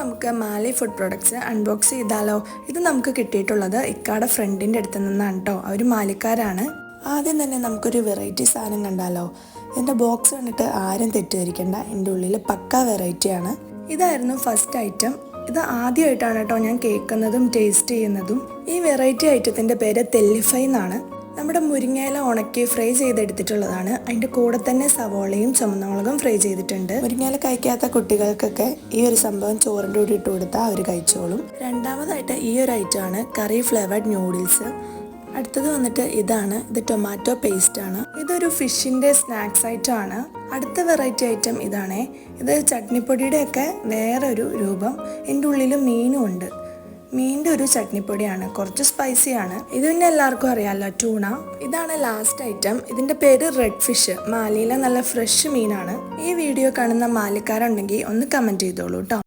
നമുക്ക് മാലി food products unbox ചെയ്താലോ? ഇത് നമുക്ക് കിട്ടിയിട്ടുള്ളത് ഇക്കാടെ ഫ്രണ്ടിന്റെ അടുത്ത് നിന്നാണ് കേട്ടോ അവർ മാലിക്കാരാണ്. ആദ്യം തന്നെ നമുക്കൊരു വെറൈറ്റി സാധനം കണ്ടാലോ? എന്റെ ബോക്സ് കണ്ടിട്ട് ആരും തെറ്റിദ്ധരിക്കണ്ട. എന്റെ ഉള്ളിൽ പക്ക വെറൈറ്റിയാണ് ഇതായിരുന്നു ഫസ്റ്റ് ഐറ്റം ഇത് ആദ്യമായിട്ടാണ് കേട്ടോ ഞാൻ കേൾക്കുന്നതും ടേസ്റ്റ് ചെയ്യുന്നതും. ഈ വെറൈറ്റി ഐറ്റത്തിന്റെ പേര് തെല്ലിഫൈ എന്നാണ്. നമ്മുടെ മുരിങ്ങയില ഉണക്കി ഫ്രൈ ചെയ്തെടുത്തിട്ടുള്ളതാണ്. അതിന്റെ കൂടെ തന്നെ സവോളയും ചുമന്നമുളകും ഫ്രൈ ചെയ്തിട്ടുണ്ട്. മുരിങ്ങയില കഴിക്കാത്ത കുട്ടികൾക്കൊക്കെ ഈ ഒരു സംഭവം ചോറിന്റെ കൂടി ഇട്ട് കൊടുത്താൽ അവർ കഴിച്ചോളും. രണ്ടാമതായിട്ട് ഈ ഒരു ഐറ്റമാണ് കറി ഫ്ലേവർഡ് ന്യൂഡിൽസ്. അടുത്തത് വന്നിട്ട് ഇതാണ്. ഇത് ടൊമാറ്റോ പേസ്റ്റ് ആണ്. ഇതൊരു ഫിഷിന്റെ സ്നാക്സ് ഐറ്റം ആണ്. അടുത്ത വെറൈറ്റി ഐറ്റം ഇതാണേ. ഇത് ചട്നിപ്പൊടിയുടെ ഒക്കെ വേറൊരു രൂപം. എന്റെ ഉള്ളിൽ മീനും ഉണ്ട്. ഒരു ചട്നിപ്പൊടിയാണ്. കുറച്ച് സ്പൈസിയാണ് ഇത് പിന്നെ എല്ലാവർക്കും അറിയാമല്ലോ ടൂണ ഇതാണ് ലാസ്റ്റ് ഐറ്റം ഇതിന്റെ പേര് റെഡ് ഫിഷ് മാലിയിലെ നല്ല ഫ്രഷ് മീനാണ്. ഈ വീഡിയോ കാണുന്ന മാലിക്കാരുണ്ടെങ്കിൽ ഒന്ന് കമന്റ് ചെയ്തോളൂ കേട്ടോ